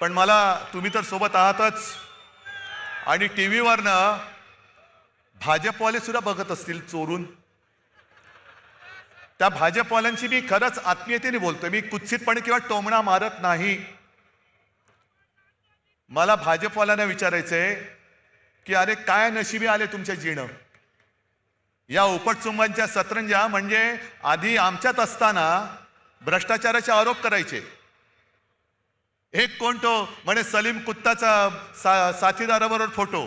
पण मला तुम्ही तर सोबत आहातच. आणि टी व्हीवरनं भाजपवाले सुद्धा बघत असतील चोरून. त्या भाजपवाल्यांशी मी खरंच आत्मीयतेने बोलतोय. मी कुत्सितपणे किंवा टोमणा मारत नाही. मला भाजपवाल्यांना विचारायचंय की अरे काय नशिबी आले तुमच्या जीणं? या उपटचुंबांच्या सतरंजा म्हणजे आधी आमच्यात असताना भ्रष्टाचाराचे आरोप करायचे. एक कोण तो म्हणे सलीम कुत्ताचा सा, साथीदाराबरोबर फोटो.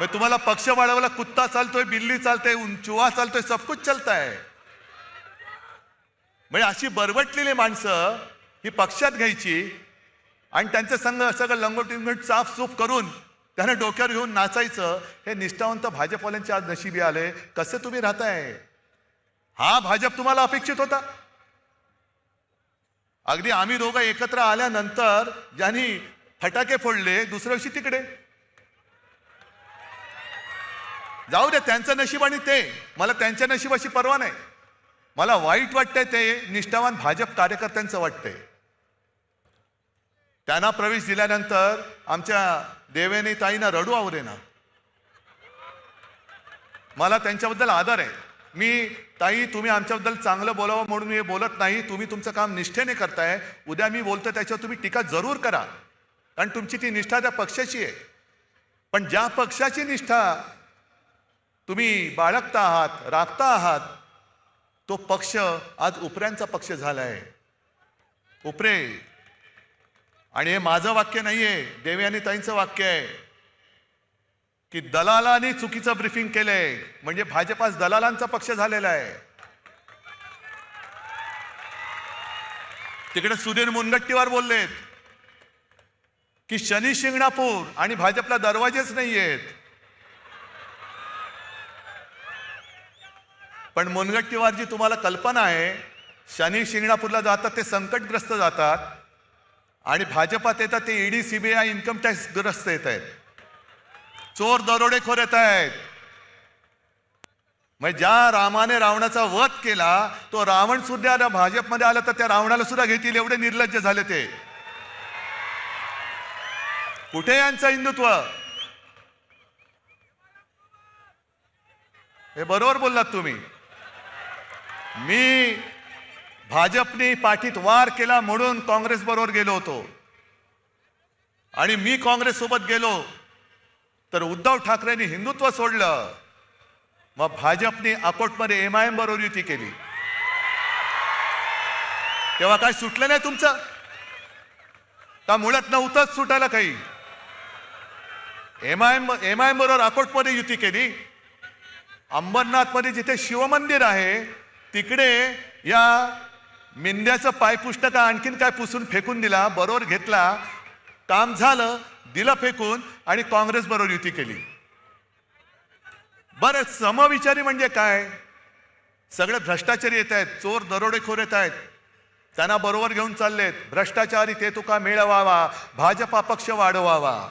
मग तुम्हाला पक्ष वाढवला कुत्ता चालतोय बिल्ली चालतोय चुहा चालतोय सब कुछ चलत आहे म्हणजे अशी बरबटलेली माणसं ही पक्षात घ्यायची आणि त्यांचं संघ सगळं लंगोटिंगट साफसूफ करून त्यांना डोक्यावर घेऊन नाचायचं हे निष्ठावंत भाजपवाल्यांचे आज नशिबी आले. कसे तुम्ही राहताय? हा भाजप तुम्हाला अपेक्षित होता? अगदी आम्ही दोघं एकत्र आल्यानंतर ज्यांनी फटाके फोडले दुसऱ्या दिवशी तिकडे. जाऊ दे त्यांचं नशीब आणि ते. मला त्यांच्या नशीबाशी पर्वा नाही. मला वाईट वाटतंय ते निष्ठावान भाजप कार्यकर्त्यांचं वाटतंय. त्यांना प्रवेश दिल्यानंतर आमच्या देवेने ताईंना रडू आवरेना मला त्यांच्याबद्दल आदर आहे. मी ताई तुम्ही आमच्याबद्दल चांगलं बोलावं म्हणून मी हे बोलत नाही. तुम्ही तुमचं काम निष्ठेने करताय. उद्या मी बोलतो त्याच्यावर तुम्ही टीका जरूर करा. कारण तुमची ती निष्ठा त्या पक्षाची आहे. पण ज्या पक्षाची निष्ठा तुम्ही बाळगता आहात राखता आहात तो पक्ष आज उपऱ्यांचा पक्ष झालाय. उपरे आणि हे माझं वाक्य नाहीये देवयानी ताईंचं वाक्य आहे. की दलालांनी चुकीचं ब्रिफिंग केलंय. म्हणजे भाजपाच दलालांचा पक्ष झालेला आहे. तिकडे सुधीर मुनगट्टीवार बोललेत की शनी शिंगणापूर आणि भाजपला दरवाजेच नाहीयेत. पण मुनगट्टीवारची तुम्हाला कल्पना आहे शनी शिंगणापूरला जातात ते संकटग्रस्त जातात आणि भाजपात येतात ते ईडी सीबीआय इन्कम टॅक्स ग्रस्त येत आहेत. चोर दरोडेखोर येत आहेत. मग ज्या रामाने रावणाचा वध केला तो रावण सुद्धा भाजपमध्ये आला तर त्या रावणाला सुद्धा घेतील एवढे निर्लज्ज झाले ते. कुठे यांचं हिंदुत्व? हे बरोबर बोललात तुम्ही. मी भाजपने पाठीत वार केला म्हणून काँग्रेस बरोबर गेलो होतो. आणि मी काँग्रेस सोबत गेलो. तर उद्धव ठाकरेंनी हिंदुत्व सोडलं. मग भाजपने अकोटमध्ये एम आय एम बरोबर युती केली. तेव्हा काय सुटलं नाही तुमचं? का मुळात नव्हतंच सुटायला काही? M I M M I M बरोबर अकोटमध्ये युती केली. अंबरनाथमध्ये जिथे शिवमंदिर आहे तिकडे या मिंद्याचं पायपुष्ट का आणखीन काय पुसून फेकून दिला बरोबर घेतला. काम झालं. दिलं फेकून आणि काँग्रेस बरोबर युती केली. बरं समविचारी म्हणजे काय? सगळे भ्रष्टाचारी येत आहेत चोर दरोडेखोर येत आहेत. त्यांना बरोबर घेऊन चाललेत. भ्रष्टाचारी ते तुका मिळवावा भाजपा पक्ष वाढवावा.